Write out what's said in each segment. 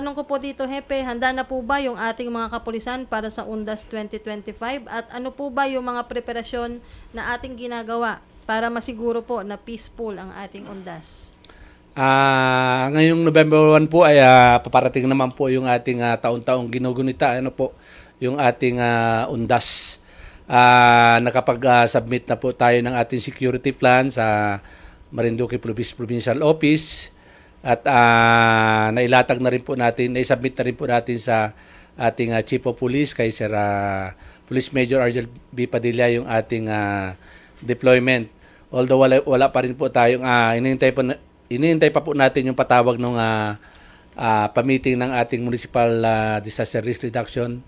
tanong ko po dito, Hepe, handa na po ba yung ating mga kapulisan para sa UNDAS 2025? At ano po ba yung mga preparasyon na ating ginagawa para masiguro po na peaceful ang ating UNDAS? Ah, ngayong November 1 po ay ah, paparating naman po yung ating ah, taon-taong ginugunita ano po yung ating ah, undas. Ah, nakapag-submit na po tayo ng ating security plan sa Marinduque Provincial Office at ah, nailatag na rin po natin, naisubmit na rin po natin sa ating ah, Chief of Police kay Sir ah, Police Major Argel B. Padilla yung ating ah, deployment. Although wala, wala pa rin po tayong uh, inihintay pa na- inihintay pa po natin yung patawag ng uh, pamiting ng ating Municipal ah, Disaster Risk Reduction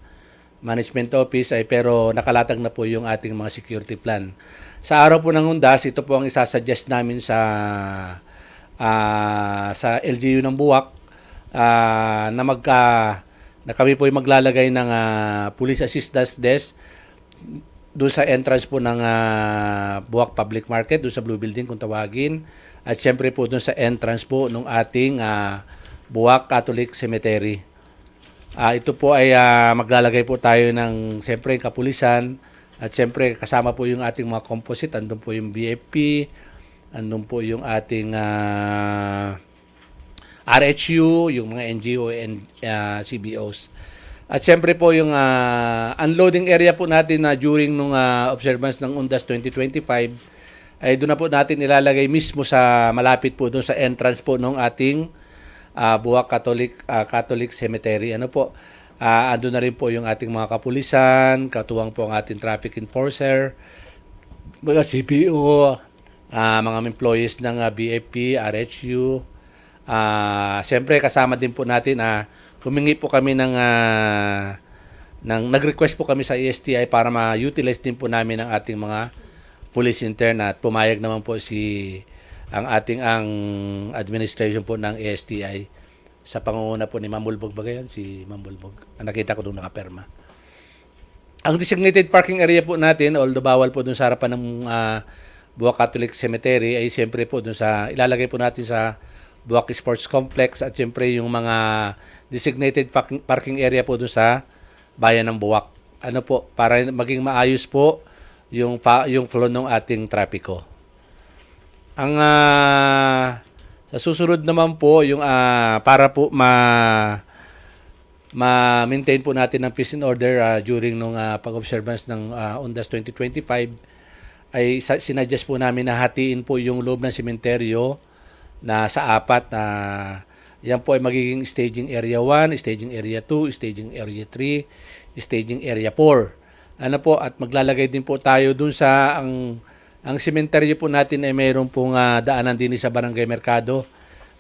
Management Office ay pero nakalatag na po yung ating mga security plan. Sa araw po ng Undas, ito po ang isasuggest namin sa ah, sa LGU ng Buwak ah, na magka na kami po ay maglalagay ng ah, Police Assistance Desk doon sa entrance po ng ah, Buwak Public Market, doon sa Blue Building kung tawagin. At syempre po doon sa entrance po ng ating ah, Buwak Catholic Cemetery. Ah, ito po ay ah, maglalagay po tayo ng siyempre kapulisan at siyempre kasama po yung ating mga composite, andun po yung BFP, andun po yung ating ah, RHU, yung mga NGO and ah, CBOs. At siyempre po yung ah, unloading area po natin na during nung ah, observance ng UNDAS 2025 ay doon na po natin ilalagay mismo sa malapit po doon sa entrance po ng ating ah, Buwak Catholic ah, Catholic Cemetery. Ano po? Ah, andun na rin po yung ating mga kapulisan, katuwang po ang ating traffic enforcer, mga CPO, ah, mga employees ng ah, BFP, RHU. Ah, siyempre kasama din po natin ah humingi po kami ng ah, ng nag-request po kami sa ESTI para ma-utilize din po namin ang ating mga police intern at pumayag naman po si ang ating ang administration po ng ESTI sa pangunguna po ni Mamulbog Bagayan, si Mamulbog. Nakita ko doon nakaperma. Ang designated parking area po natin, although bawal po doon sa harapan ng ah, Buwak Catholic Cemetery, ay siyempre po doon sa, ilalagay po natin sa Buwak Sports Complex at siyempre yung mga designated parking, area po doon sa bayan ng Buwak. Ano po, para maging maayos po yung, yung flow ng ating trapiko. Ang ah, sa susunod naman po yung ah, para po ma ma-maintain po natin ang peace and order ah, during nung ah, pag-observance ng ah, UNDAS 2025 ay sinuggest po namin na hatiin po yung loob ng sementeryo na sa apat na yan po ay magiging staging area 1, staging area 2, staging area 3, staging area 4. Ano po at maglalagay din po tayo dun sa ang ang sementeryo po natin ay mayroon pong ah, daanan din sa Barangay Mercado.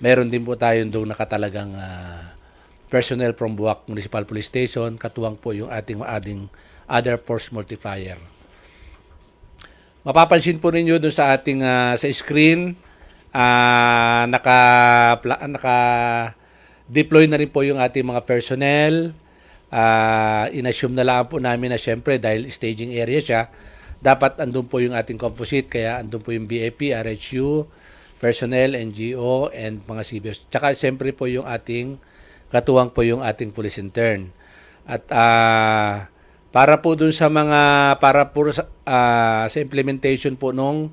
Meron din po tayo doon nakatalagang ah, personnel from Buwak Municipal Police Station, katuwang po yung ating ating other force multiplier. Mapapansin po ninyo doon sa ating ah, sa screen ah, naka naka deploy na rin po yung ating mga personnel. Ah, inassume na lang po namin na syempre dahil staging area siya, dapat andun po yung ating composite kaya andun po yung BAP, RHU, personnel, NGO, and mga CBOs. Tsaka siyempre po yung ating katuwang po yung ating police intern. At ah, para po dun sa mga para po sa, ah, sa implementation po nung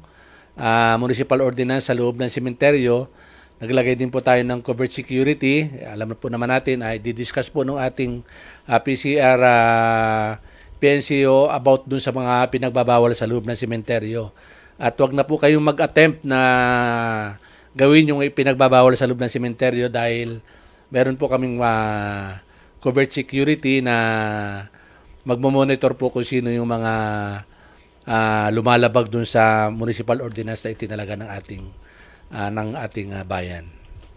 ah, municipal ordinance sa loob ng sementeryo, naglagay din po tayo ng covered security. Alam na po naman natin ay didiscuss po nung ating ah, PCR ah, PNCO about dun sa mga pinagbabawal sa loob ng sementeryo. At wag na po kayong mag-attempt na gawin yung pinagbabawal sa loob ng sementeryo dahil meron po kaming ah, covered security na magmo-monitor po kung sino yung mga ah, lumalabag dun sa municipal ordinance na itinalaga ng ating ah, ng ating ah, bayan.